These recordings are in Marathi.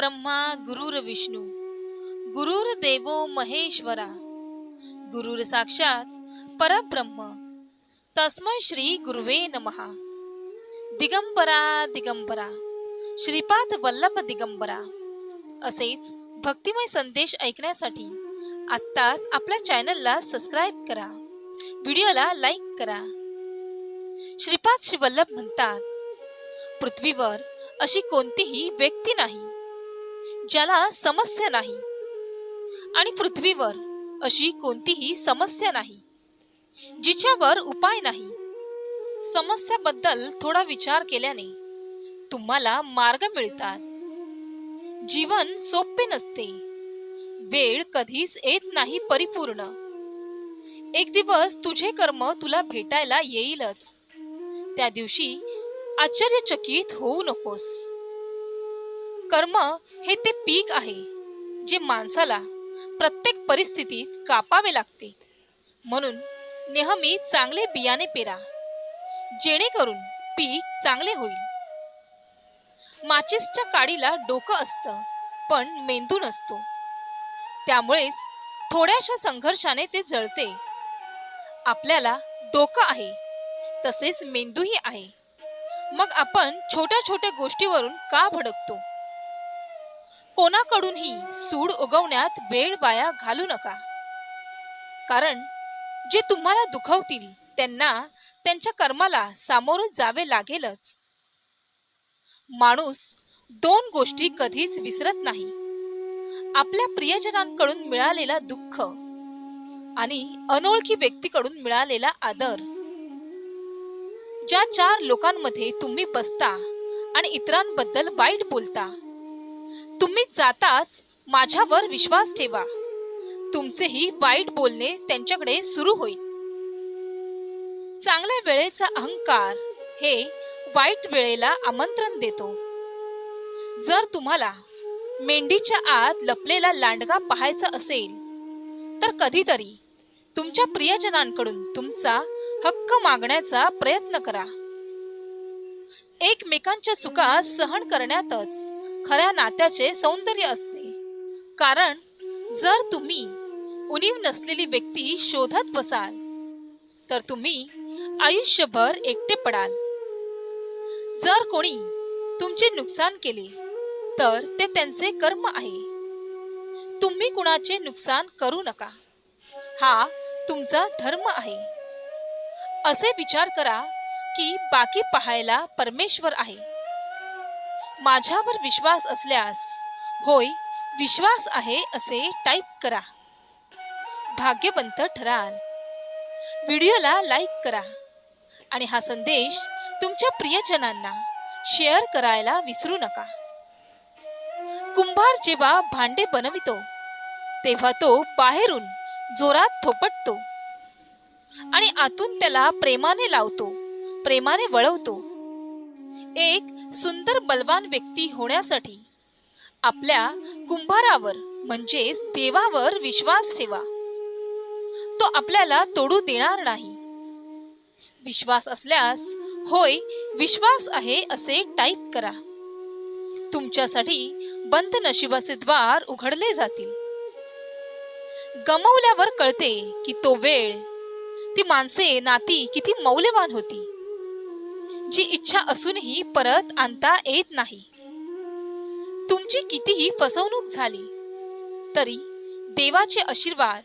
ब्रह्मा गुरुर विष्णू गुरुर देवो महेश्वरा. गुरुर साक्षात परब्रह्म. तस्मै श्री गुरुवे नमहा दिगंबरा दिगंबरा. श्रीपाद वल्लभ दिगंबरा. असेच भक्तिमय संदेश ऐकण्यासाठी आत्ताच आपल्या चॅनलला सबस्क्राईब करा. व्हिडिओला लाईक करा. श्रीपाद श्री वल्लभ म्हणतात पृथ्वीवर अशी कोणतीही व्यक्ती नाही. ज्याला समस्या नाही. आणि पृथ्वीवर अशी कोणतीही समस्या नाही. जिच्यावर उपाय नाही. समस्याबद्दल थोडा विचार केल्याने तुम्हाला मार्ग मिळतात. जीवन सोपे नसते. वेळ कधीच येत नाही परिपूर्ण. एक दिवस तुझे कर्म तुला भेटायला येईलच. त्या दिवशी आश्चर्यचकित होऊ नकोस. कर्म हे ते पीक आहे जे माणसाला प्रत्येक परिस्थितीत कापावे लागते. म्हणून नेहमी चांगले बियाणे पेरा जेणेकरून पीक चांगले होईल. माचिसच्या काडीला डोकं असतं पण मेंदू नसतो. त्यामुळेच थोड्याशा संघर्षाने ते जळते. आपल्याला डोकं आहे तसेच मेंदूही आहे. मग आपण छोट्या छोट्या गोष्टीवरून का भडकतो? कोणाकडूनही सूड उगवण्यात वेळ वाया घालू नका. कारण जे तुम्हाला दुखवतील त्यांना त्यांच्या कर्माला सामोरं जावे लागेलच. माणूस दोन गोष्टी कधीच विसरत नाही. आपल्या प्रियजनांकडून मिळालेला दुःख आणि अनोळखी व्यक्तीकडून मिळालेला आदर. ज्या चार लोकांमध्ये तुम्ही बसता आणि इतरांबद्दल वाईट बोलता तुम्ही जाताच माझ्यावर विश्वास ठेवा. तुमचेही वाईट बोलणे त्यांच्याकडे सुरू होईल. चांगल्या वेळेचा अहंकार हे वाईट वेळेला आमंत्रण देतो. जर तुम्हाला मेंढीच्या आत लपलेला लांडगा पाहायचा असेल तर कधीतरी तुमच्या प्रियजनांकडून तुमचा हक्क मागण्याचा प्रयत्न करा. एकमेकांच्या चुका सहन करण्यातच खऱ्या नात्याचे सौंदर्य असते. कारण जर तुम्ही उणीव नसलेली व्यक्ती शोधत बसाल तर तुम्ही आयुष्यभर एकटे पडाल. जर कोणी तुमचे नुकसान केले तर ते त्यांचे कर्म आहे. तुम्ही कुणाचे नुकसान करू नका. हा तुमचा धर्म आहे. असे विचार करा की बाकी पाहायला परमेश्वर आहे. माझ्यावर विश्वास असल्यास होय विश्वास आहे असे टाईप करा. भाग्यवंत ठराल. व्हिडिओला लाईक करा आणि हा संदेश तुमच्या प्रियजनांना शेअर करायला विसरू नका. कुंभार जेव्हा भांडे बनवितो तेव्हा तो बाहेरून जोरात थोपटतो आणि आतून त्याला प्रेमाने लावतो प्रेमाने वळवतो. एक सुंदर बलवान व्यक्ती होण्यासाठी आपल्या कुंभारावर म्हणजेच देवावर विश्वास ठेवा. तो आपल्याला तोडू देणार नाही. विश्वास असल्यास होय विश्वास आहे असे टाईप करा. तुमच्यासाठी बंद नशिबाचे द्वार उघडले जातील. गमवल्यावर कळते की तो वेळ ती माणसे नाती किती मौल्यवान होती. जी इच्छा असूनही परत आणता येत नाही. तुमची कितीही फसवणूक झाली तरी देवाचे आशीर्वाद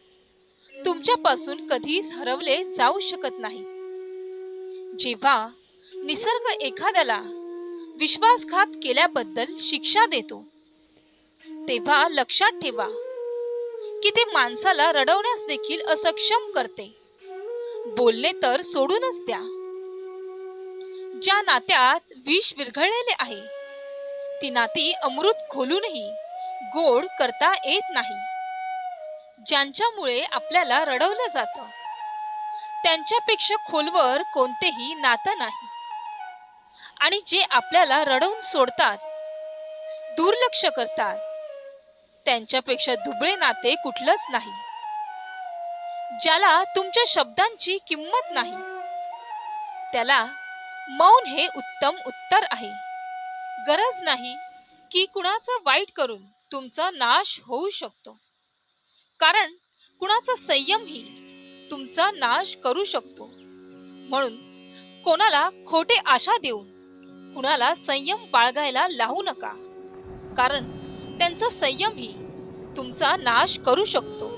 तुमच्यापासून कधीच हरवले जाऊ शकत नाही. जेव्हा निसर्ग एखाद्याला विश्वासघात केल्याबद्दल शिक्षा देतो तेव्हा लक्षात ठेवा की ते माणसाला रडवण्यास देखील असक्षम करते. बोलणे तर सोडूनच द्या. ज्या नात्यात विष विरघळलेले आहे ती नाती अमृत खोलूनही गोड करता येत नाही. ज्यांच्यामुळे आपल्याला रडवलं जातं त्यांच्यापेक्षा खोलवर कोणतेही नातं नाही. आणि जे आपल्याला रडवून सोडतात दुर्लक्ष करतात त्यांच्यापेक्षा दुबळे नाते कुठलंच नाही. ज्याला तुमच्या शब्दांची किंमत नाही त्याला मौन हे उत्तम उत्तर आहे. गरज नाही की कुणाचं वाईट करून तुमचा नाश होऊ शकतो. कारण कुणाचा संयमही तुमचा नाश करू शकतो. म्हणून कोणाला खोटे आशा देऊन कुणाला संयम बाळगायला लावू नका. कारण त्यांचा संयमही तुमचा नाश करू शकतो.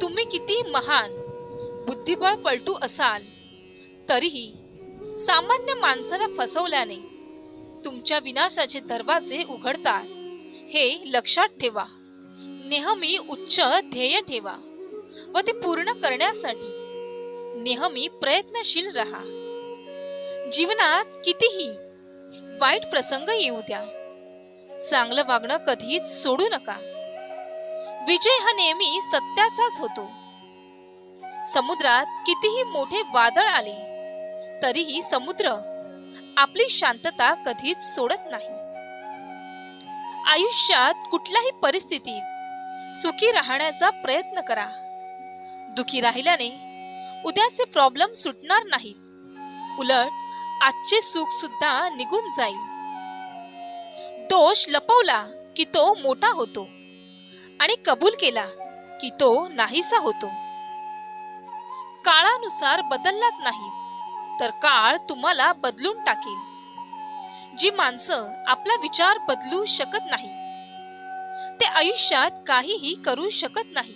तुम्ही किती महान बुद्धिबळ पलटू असाल तरीही सामान्य माणसाला फसवल्याने तुमच्या विनाशाचे दरवाजे उघडतात. हे लक्षात ठेवा. नेहमी उच्च ध्येय ठेवा व ते पूर्ण करण्यासाठी नेहमी प्रयत्नशील राहा. जीवनात कितीही वाईट प्रसंग येऊ द्या. चांगलं वागणं कधीच सोडू नका. विजय हा नेहमी सत्याचाच होतो. समुद्रात कितीही मोठे वादळ आले तरीही समुद्र आपली शांतता कधीच सोडत नाही. आयुष्यात कुठल्याही परिस्थितीत सुखी राहण्याचा प्रयत्न करा. दुखी राहिल्याने उद्याचे प्रॉब्लेम सुटणार नाहीत. उलट आजचे सुख सुद्धा निघून जाईल. दोष लपवला की तो मोठा होतो आणि कबूल केला की तो नाहीसा होतो. काळानुसार बदललात नाही तर काळ तुम्हाला बदलून टाकेल. जी माणसं आपला विचार बदलू शकत नाही ते आयुष्यात काहीही करू शकत नाही.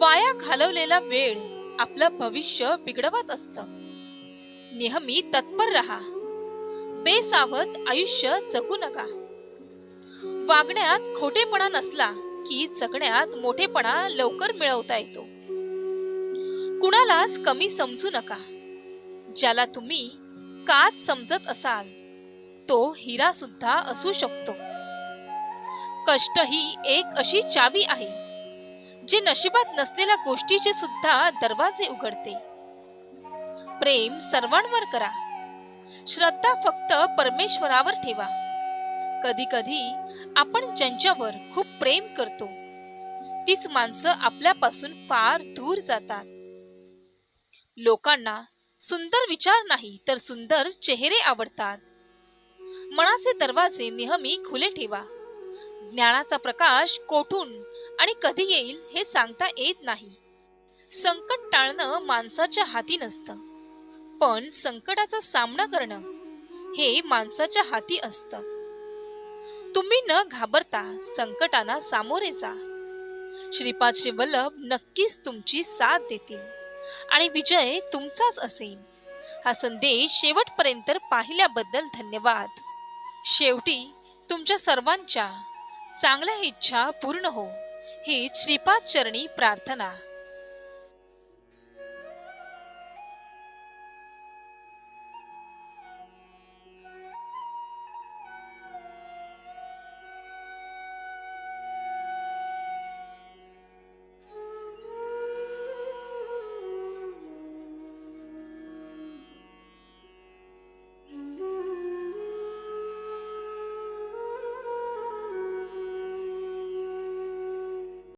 वाया घालवलेला वेळ आपलं भविष्य बिघडवत असत. नेहमी तत्पर रहा. बेसावत आयुष्य जगू नका. वागण्यात खोटेपणा नसला की जगण्यात मोठेपणा लवकर मिळवता येतो. कुणालाच कमी समजू नका. ज्याला तुम्ही काच समजत असाल तो हिरा सुद्धा असू शकतो. कष्ट ही एक अशी चावी आहे जे नशिबात नसलेल्या गोष्टीचे सुद्धा दरवाजे उघडते. प्रेम सर्वांवर करा. श्रद्धा फक्त परमेश्वरावर ठेवा. कधी कधी आपण ज्यांच्यावर खूप प्रेम करतो तीच माणसं आपल्यापासून फार दूर जातात. लोकांना सुंदर विचार नाही तर सुंदर चेहरे आवडतात. मनाचे दरवाजे नेहमी खुले ठेवा. ज्ञानाचा प्रकाश कोठून आणि कधी येईल हे सांगता येत नाही. संकट टाळणं माणसाच्या हाती नसतं. पण संकटाचा सामना करणं हे माणसाच्या हाती असतं. तुम्ही न घाबरता संकटांना सामोरे जा. श्रीपाद श्री वल्लभ नक्कीच तुमची साथ देतील. आणि विजय तुमचाच असेल. हा संदेश शेवटपर्यंत पाहिल्याबद्दल धन्यवाद. शेवटी तुमच्या सर्वांच्या चांगल्या इच्छा पूर्ण हो. ही श्रीपाद चरणी प्रार्थना.